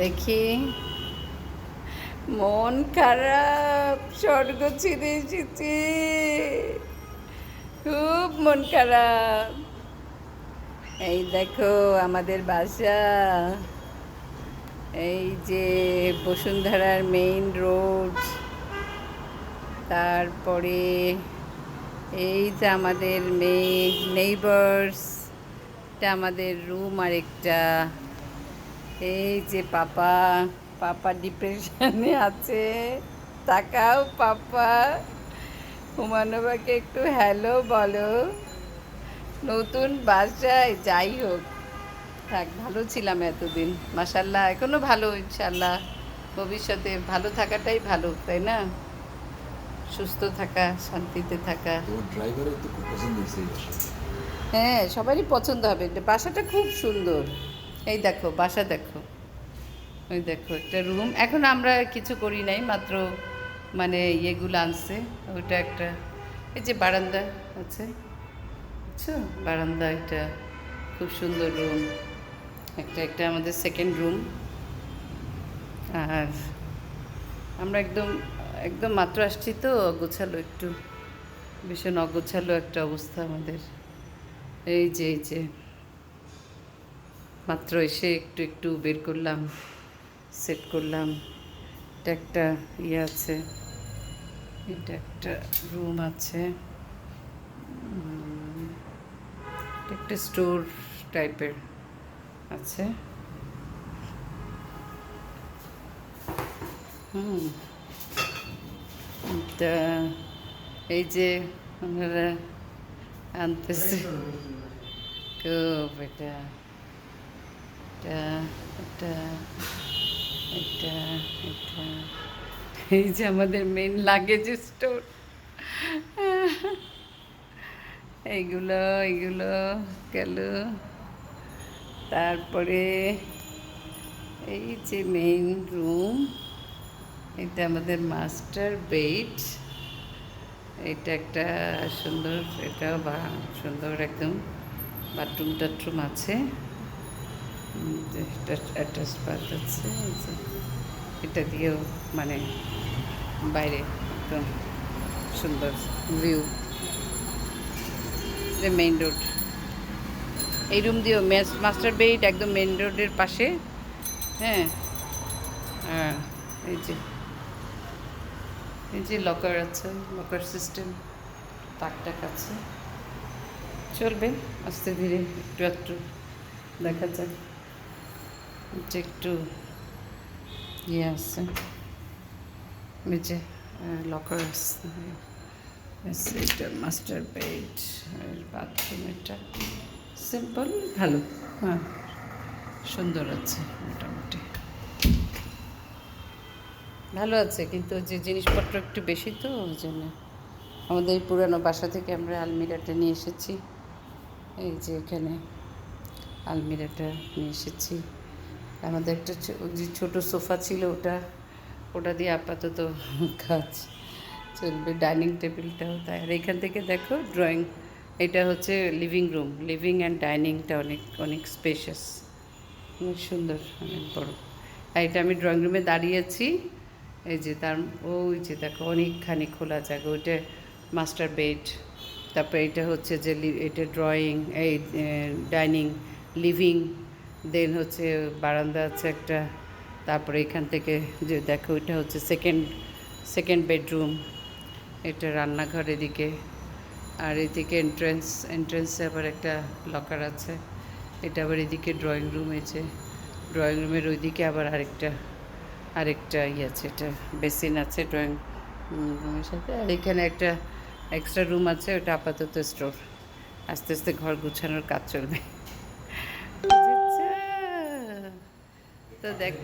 দেখি। মন খারাপ, স্বর্গ ছিঁড়ে এসেছি। খুব মন খারাপ। এই দেখো আমাদের বাসা। এই যে বসুন্ধরার মেইন রোড তারপরে এই যে আমাদের মেয়ে নেইবার্স এটা আমাদের রুম আরেকটা। এই যে পাপা পাপা ডিপ্রেশনে আছে। তাকাও পাপা। হুমানবাকে একটু হ্যালো বলো। নতুন বাসায় যাই হোক। থাক ভালো ছিলাম এতদিন। মাসাল্লাহ এখনও ভালো ইনশাল্লাহ ভবিষ্যতে ভালো থাকাটাই ভালো তাই না? সুস্থ থাকা শান্তিতে থাকা। হ্যাঁ সবারই পছন্দ হবে। বাসাটা খুব সুন্দর। এই দেখো, বাসা দেখো। ওই দেখো, একটা রুম এখন আমরা কিছু করি নাই, মাত্র মানে ইয়েগুলো আনছে। ওইটা একটা, এই যে বারান্দা আছে। বুঝছ? বারান্দা একটা খুব সুন্দর রুম একটা একটা আমাদের সেকেন্ড রুম আর আমরা একদম একদম মাত্র আসছি তো গোছালো একটু। ভীষণ অগোছালো একটা অবস্থা আমাদের। এই যে এই যে। মাত্র এসে একটু একটু বের করলাম সেট করলাম। এটা একটা ইয়ে আছে, এটা একটা রুম আছে। একটা স্টোর টাইপের আছে। হুম, তা এই যে ওনারা আনতেছে। খুব এটা। এটা এটা এটা এটা এই যে আমাদের মেন লাগেজ স্টোর এইগুলো এইগুলো গেল। তারপরে এই যে মেইন রুম এটা আমাদের মাস্টার বেড এটা একটা সুন্দর, এটা বা সুন্দর একদম বাথরুম টাথরুম আছে। যে। এটা দিয়েও মানে বাইরে একদম সুন্দর ভিউ যে মেইন রোড এই রুম দিয়েও মাস্টার বেড একদম মেইন রোডের পাশে। হ্যাঁ। হ্যাঁ এই যে এই যে লকার আছে লকার সিস্টেম তাক টাক আছে। চলবে, আস্তে ধীরে একটু একটু দেখা যাক। যে একটু ইয়ে আছে এই যে লকার আছে এটা মাস্টার বেড বাথরুম এটা। সিম্পল ভালো। হ্যাঁ। সুন্দর আছে মোটামুটি। ভালো আছে কিন্তু যে জিনিসপত্র একটু বেশি তো ওই জন্য। আমাদের এই পুরানো বাসা থেকে আমরা আলমিরাটা নিয়ে এসেছি। এই যে এখানে আলমিরাটা নিয়ে এসেছি। আমাদের একটা যে ছোটো সোফা ছিল ওটা ওটা দিয়ে আপাতত কাজ চলবে, ডাইনিং টেবিলটাও তাই। আর এখান থেকে দেখো ড্রয়িং এটা হচ্ছে লিভিং রুম লিভিং অ্যান্ড ডাইনিংটা অনেক অনেক স্পেশাস অনেক সুন্দর, অনেক বড়। আর এটা আমি ড্রয়িং রুমে দাঁড়িয়েছি, এই যে তার, ওই যে দেখো অনেকখানি খোলা জায়গা, ওইটা মাস্টার বেড তারপরে এটা হচ্ছে যে এটা ড্রয়িং এই ডাইনিং লিভিং দেন হচ্ছে বারান্দা আছে একটা, তারপরে এখান থেকে যে দেখো ওইটা হচ্ছে সেকেন্ড সেকেন্ড বেডরুম এটা রান্নাঘর এদিকে। আর এদিকে এন্ট্রেন্স এন্ট্রেন্সে আবার একটা লকার আছে, এটা আবার এদিকে ড্রয়িং রুম আছে। ড্রয়িং রুমের ওইদিকে আবার আরেকটা আরেকটা ইয়ে আছে, এটা বেসিন আছে ড্রয়িং রুমের সাথে। আর এখানে একটা এক্সট্রা রুম আছে, ওটা আপাতত স্টোর আস্তে আস্তে ঘর গুছানোর কাজ চলবে। তো দেখ।